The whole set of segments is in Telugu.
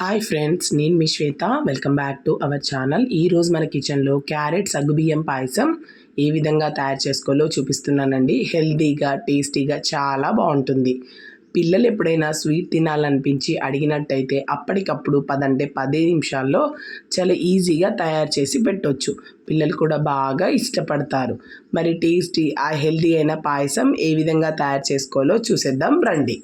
హాయ్ ఫ్రెండ్స్ నేను మీ Shweta. Welcome back to our channel ఈరోజు మన కిచెన్లో క్యారెట్ సగ్గుబియ్యం పాయసం ఏ విధంగా తయారు చేసుకోవాలో చూపిస్తున్నానండి. హెల్దీగా టేస్టీగా చాలా బాగుంటుంది. పిల్లలు ఎప్పుడైనా స్వీట్ తినాలనిపించి అడిగినట్టయితే అప్పటికప్పుడు పదంటే పదే నిమిషాల్లో చాలా ఈజీగా తయారు చేసి పెట్టొచ్చు. పిల్లలు కూడా బాగా ఇష్టపడతారు. మరి టేస్టీ ఆ హెల్దీ అయిన పాయసం ఏ విధంగా తయారు చేసుకోవాలో చూసేద్దాం రండి.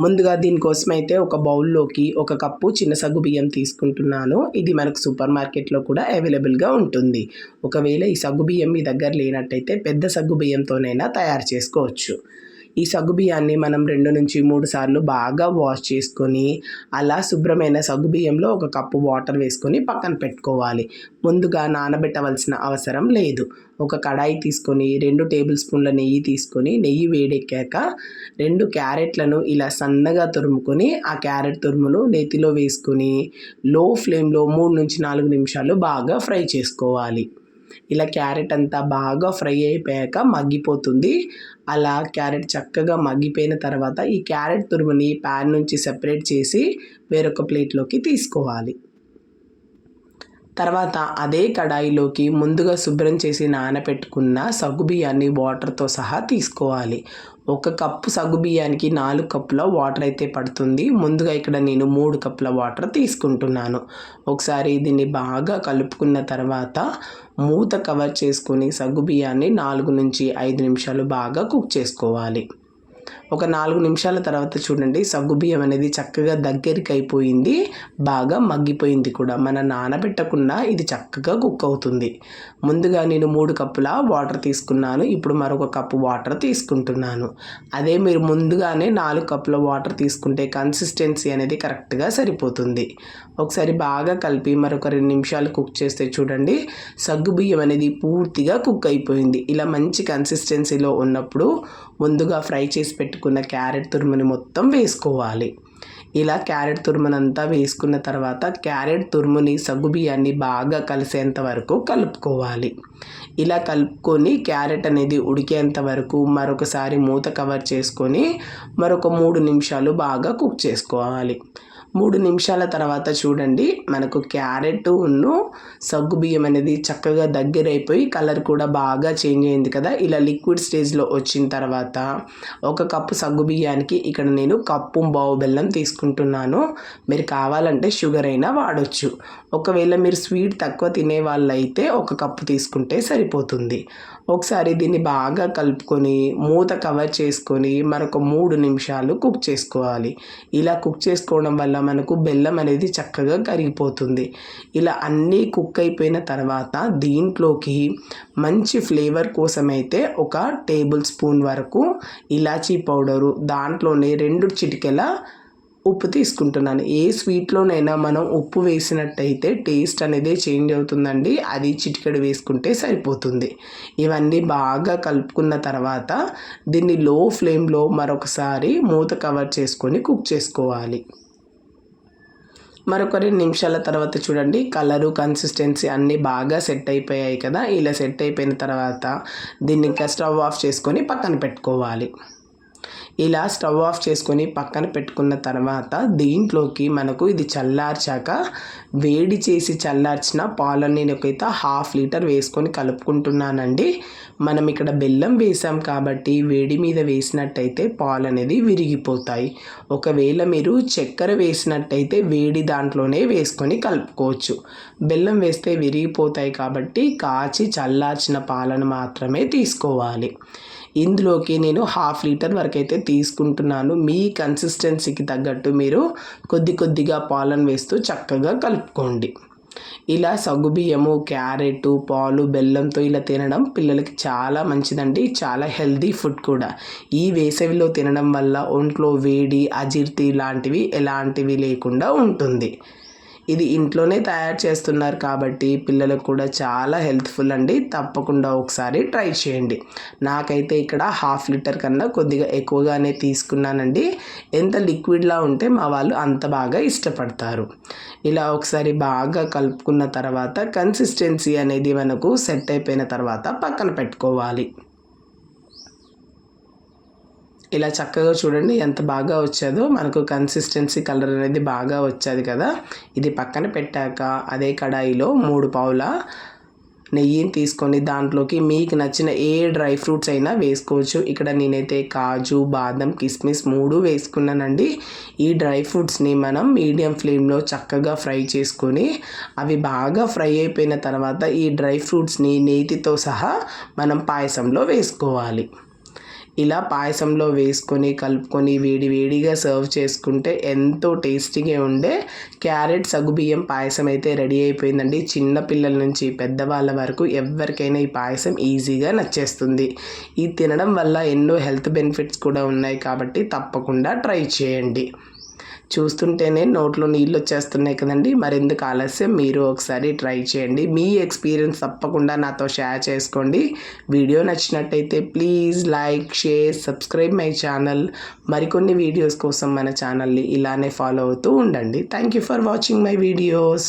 ముందుగా దీనికోసం అయితే ఒక బౌల్లోకి ఒక కప్పు చిన్న సగ్గు బియ్యం తీసుకుంటున్నాను. ఇది మనకు సూపర్ మార్కెట్లో కూడా అవైలబుల్గా ఉంటుంది. ఒకవేళ ఈ సగ్గు బియ్యం మీ దగ్గర లేనట్టయితే పెద్ద సగ్గు బియ్యంతోనైనా తయారు చేసుకోవచ్చు. ఈ సగ్గుబియ్యాన్ని మనం రెండు నుంచి మూడు సార్లు బాగా వాష్ చేసుకొని అలా శుభ్రమైన సగ్గుబియ్యంలో ఒక కప్పు వాటర్ వేసుకొని పక్కన పెట్టుకోవాలి. ముందుగా నానబెట్టవలసిన అవసరం లేదు. ఒక కడాయి తీసుకొని రెండు టేబుల్ స్పూన్ల నెయ్యి తీసుకొని నెయ్యి వేడెక్కాక రెండు క్యారెట్లను ఇలా సన్నగా తురుముకొని ఆ క్యారెట్ తురుమును నెత్తిలో వేసుకొని లో ఫ్లేమ్లో మూడు నుంచి నాలుగు నిమిషాలు బాగా ఫ్రై చేసుకోవాలి. ఇలా క్యారెట్ అంతా బాగా ఫ్రై అయిపోయాక మగ్గిపోతుంది. అలా క్యారెట్ చక్కగా మగ్గిపోయిన తర్వాత ఈ క్యారెట్ తురుముని ప్యాన్ నుంచి సెపరేట్ చేసి వేరొక ప్లేట్లోకి తీసుకోవాలి. తర్వాత అదే కడాయిలోకి ముందుగా శుభ్రం చేసి నానబెట్టుకున్న సగ్గుబియ్యాన్ని వాటర్తో సహా తీసుకోవాలి. ఒక కప్పు సగ్గు బియ్యానికి నాలుగు కప్పుల వాటర్ అయితే పడుతుంది. ముందుగా ఇక్కడ నేను మూడు కప్పుల వాటర్ తీసుకుంటున్నాను. ఒకసారి దీన్ని బాగా కలుపుకున్న తర్వాత మూత కవర్ చేసుకుని సగ్గు బియ్యాన్ని నాలుగు నుంచి ఐదు నిమిషాలు బాగా కుక్ చేసుకోవాలి. ఒక నాలుగు నిమిషాల తర్వాత చూడండి సగ్గుబియ్యం అనేది చక్కగా దగ్గరికి అయిపోయింది బాగా మగ్గిపోయింది కూడా. మన నానబెట్టకుండా ఇది చక్కగా కుక్ అవుతుంది. ముందుగా నేను మూడు కప్పుల వాటర్ తీసుకున్నాను ఇప్పుడు మరొక కప్పు వాటర్ తీసుకుంటున్నాను. అదే మీరు ముందుగానే నాలుగు కప్పుల వాటర్ తీసుకుంటే కన్సిస్టెన్సీ అనేది కరెక్ట్గా సరిపోతుంది. ఒకసారి బాగా కలిపి మరొక రెండు నిమిషాలు కుక్ చేస్తే చూడండి సగ్గుబియ్యం అనేది పూర్తిగా కుక్ అయిపోయింది. ఇలా మంచి కన్సిస్టెన్సీలో ఉన్నప్పుడు ముందుగా ఫ్రై చేసి పెట్టి పెట్టుకున్న క్యారెట్ తురుముని మొత్తం వేసుకోవాలి. ఇలా క్యారెట్ తురుమునంతా వేసుకున్న తర్వాత క్యారెట్ తురుముని సగ్గుబియ్యాన్ని బాగా కలిసేంత వరకు కలుపుకోవాలి. ఇలా కలుపుకొని క్యారెట్ అనేది ఉడికేంత వరకు మరొకసారి మూత కవర్ చేసుకొని మరొక మూడు నిమిషాలు బాగా కుక్ చేసుకోవాలి. మూడు నిమిషాల తర్వాత చూడండి. మనకు క్యారెట్ ఉన్ను సగ్గు బియ్యం అనేది చక్కగా దగ్గర అయిపోయి కలర్ కూడా బాగా చేంజ్ అయింది కదా. ఇలా లిక్విడ్ స్టేజ్లో వచ్చిన తర్వాత ఒక కప్పు సగ్గు బియ్యానికి ఇక్కడ నేను కప్పు బావు బెల్లం తీసుకుంటున్నాను. మీరు కావాలంటే షుగర్ అయినా వాడొచ్చు. ఒకవేళ మీరు స్వీట్ తక్కువ తినే వాళ్ళైతే ఒక కప్పు తీసుకుంటే సరిపోతుంది. ఒకసారి దీన్ని బాగా కలుపుకొని మూత కవర్ చేసుకొని మరొక మూడు నిమిషాలు కుక్ చేసుకోవాలి. ఇలా కుక్ చేసుకోవడం వల్ల మనకు బెల్లం అనేది చక్కగా కరిగిపోతుంది. ఇలా అన్నీ కుక్ అయిపోయిన తర్వాత దీంట్లోకి మంచి ఫ్లేవర్ కోసమైతే ఒక టేబుల్ స్పూన్ వరకు ఇలాచీ పౌడరు దాంట్లోనే రెండు చిటికెల ఉప్పు తీసుకుంటున్నాను. ఏ స్వీట్లోనైనా మనం ఉప్పు వేసినట్టయితే టేస్ట్ అనేది చేంజ్ అవుతుందండి. అది చిటికెడు వేసుకుంటే సరిపోతుంది. ఇవన్నీ బాగా కలుపుకున్న తర్వాత దీన్ని లో ఫ్లేమ్లో మరొకసారి మూత కవర్ చేసుకొని కుక్ చేసుకోవాలి. మరొక రెండు నిమిషాల తర్వాత చూడండి. కలరు కన్సిస్టెన్సీ అన్నీ బాగా సెట్ అయిపోయాయి కదా. ఇలా సెట్ అయిపోయిన తర్వాత దీన్ని ఇంకా స్టవ్ ఆఫ్ చేసుకొని పక్కన పెట్టుకోవాలి. ఇలా స్టవ్ ఆఫ్ చేసుకొని పక్కన పెట్టుకున్న తర్వాత దీంట్లోకి మనకు ఇది చల్లార్చాక వేడి చేసి చల్లార్చిన పాలని నేనైతే హాఫ్ లీటర్ వేసుకొని కలుపుకుంటున్నానండి. మనం ఇక్కడ బెల్లం వేసాం కాబట్టి వేడి మీద వేసినట్టయితే పాలు అనేది విరిగిపోతాయి. ఒకవేళ మీరు చక్కెర వేసినట్టయితే వేడి దాంట్లోనే వేసుకొని కలుపుకోవచ్చు. బెల్లం వేస్తే విరిగిపోతాయి కాబట్టి కాచి చల్లార్చిన పాలను మాత్రమే తీసుకోవాలి. ఇందులోకి నేను హాఫ్ లీటర్ వరకు అయితే తీసుకుంటున్నాను. మీ కన్సిస్టెన్సీకి తగ్గట్టు మీరు కొద్ది కొద్దిగా పాలను వేస్తూ చక్కగా కలుపుకోండి. ఇలా సగ్గుబియ్యము క్యారెట్ పాలు బెల్లంతో ఇలా తినడం పిల్లలకి చాలా మంచిదండి. చాలా హెల్దీ ఫుడ్ కూడా. ఈ వేసవిలో తినడం వల్ల ఒంట్లో వేడి అజీర్తి లాంటివి ఎలాంటివి లేకుండా ఉంటుంది. ఇది ఇంట్లోనే తయారు చేస్తున్నారు కాబట్టి పిల్లలకు కూడా చాలా హెల్త్ఫుల్ అండి. తప్పకుండా ఒకసారి ట్రై చేయండి. నాకైతే ఇక్కడ హాఫ్ లీటర్ కన్నా కొద్దిగా ఎక్కువగానే తీసుకున్నానండి. ఎంత లిక్విడ్లా ఉంటే మా వాళ్ళు అంత బాగా ఇష్టపడతారు. ఇలా ఒకసారి బాగా కలుపుకున్న తర్వాత కన్సిస్టెన్సీ అనేది మనకు సెట్ అయిపోయిన తర్వాత పక్కన పెట్టుకోవాలి. ఇలా చక్కగా చూడండి ఎంత బాగా వచ్చేదో మనకు కన్సిస్టెన్సీ కలర్ అనేది బాగా వచ్చేది కదా. ఇది పక్కన పెట్టాక అదే కడాయిలో మూడు పావుల నెయ్యిని తీసుకొని దాంట్లోకి మీకు నచ్చిన ఏ డ్రై ఫ్రూట్స్ అయినా వేసుకోవచ్చు. ఇక్కడ నేనైతే కాజు బాదం కిస్మిస్ మూడు వేసుకున్నానండి. ఈ డ్రై ఫ్రూట్స్ని మనం మీడియం ఫ్లేమ్లో చక్కగా ఫ్రై చేసుకొని అవి బాగా ఫ్రై అయిపోయిన తర్వాత ఈ డ్రై ఫ్రూట్స్ని నేతితో సహా మనం పాయసంలో వేసుకోవాలి. ఇలా పాయసంలో వేసుకొని కలుపుకొని వేడి వేడిగా సర్వ్ చేసుకుంటే ఎంతో టేస్టీగా ఉండే క్యారెట్ సగుబియ్యం పాయసం అయితే రెడీ అయిపోయిందండి. చిన్నపిల్లల నుంచి పెద్దవాళ్ళ వరకు ఎవరికైనా ఈ పాయసం ఈజీగా నచ్చేస్తుంది. ఇది తినడం వల్ల ఎన్నో హెల్త్ బెనిఫిట్స్ కూడా ఉన్నాయి కాబట్టి తప్పకుండా ట్రై చేయండి. చూస్తుంటేనే నోట్లో నీళ్ళు వచ్చేస్తున్నాయి కదండి. మరెందుకు ఆలస్యం? మీరు ఒకసారి ట్రై చేయండి. మీ ఎక్స్పీరియన్స్ తప్పకుండా నాతో షేర్ చేసుకోండి. వీడియో నచ్చినట్టయితే please like share subscribe my channel. మరికొన్ని వీడియోస్ కోసం మన ఛానల్ని ఇలానే ఫాలో అవుతూ ఉండండి. Thank you for watching my videos.